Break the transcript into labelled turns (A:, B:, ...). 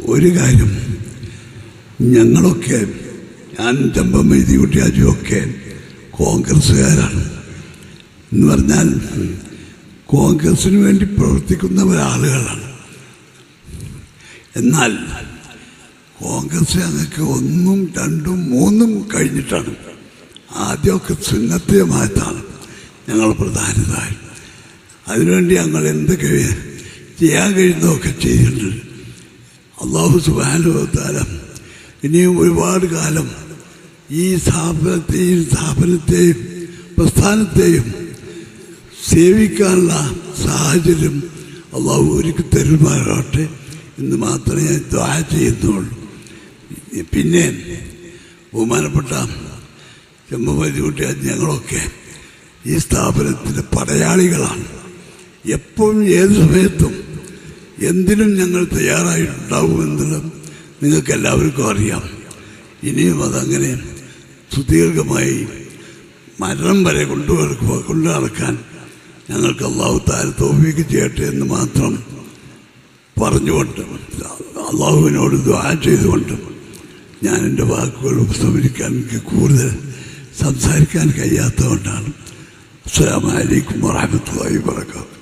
A: ഒരു കാര്യം. ഞങ്ങളൊക്കെ ഞാൻ ചമ്പം മെയ്തിക്കുട്ടി അജുവൊക്കെ കോൺഗ്രസ്സുകാരാണ്. എന്ന് പറഞ്ഞാൽ കോൺഗ്രസ്സിന് വേണ്ടി പ്രവർത്തിക്കുന്ന ഒരാളുകളാണ്. എന്നാൽ കോൺഗ്രസ് ഞങ്ങൾക്ക് ഒന്നും രണ്ടും മൂന്നും കഴിഞ്ഞിട്ടാണ് ആദ്യമൊക്കെ സുന്നത്തിയമായിട്ടാണ് ഞങ്ങൾ പ്രധാനതായി. അതിനുവേണ്ടി ഞങ്ങൾ എന്തൊക്കെ ചെയ്യാൻ കഴിയുന്നതൊക്കെ ചെയ്തിട്ടുണ്ട് അള്ളാഹു സുബാനുഭവത്താലം ഇനിയും ഒരുപാട് കാലം ഈ സ്ഥാപനത്തെയും സ്ഥാപനത്തെയും പ്രസ്ഥാനത്തെയും സേവിക്കാനുള്ള സാഹചര്യം അള്ളാഹു ഒരുക്കി തരുമാറാട്ടെ എന്ന് മാത്രമേ ഞാൻ ദ്വാ ചെയ്യുന്നുള്ളൂ. പിന്നെ ബഹുമാനപ്പെട്ട ചെമ്പമതി കുട്ടിയാൽ ഞങ്ങളൊക്കെ ഈ സ്ഥാപനത്തിന്റെ പടയാളികളാണ്. എപ്പോഴും ഏത് സമയത്തും എന്തിനും ഞങ്ങൾ തയ്യാറായിട്ടുണ്ടാവുമെന്നുള്ളത് നിങ്ങൾക്ക് എല്ലാവർക്കും അറിയാം. ഇനിയും അതങ്ങനെ സുദീർഘമായി മരണം വരെ കൊണ്ടു കൊണ്ടു നടക്കാൻ ഞങ്ങൾക്ക് അള്ളാഹു താര ചെയ്യട്ടെ എന്ന് മാത്രം പറഞ്ഞുകൊണ്ട് അള്ളാഹുവിനോട് ദ്വാ ചെയ്തുകൊണ്ട് ഞാൻ എന്റെ വാക്കുകൾ ഉപസംഹരിക്കാൻ എനിക്ക് കൂടുതൽ സംസാരിക്കാൻ കഴിയാത്തതുകൊണ്ടാണ്. അസ്സാം വലൈക്കും വാഹമത്തല്ലാഹി വാബർക്കാത്തു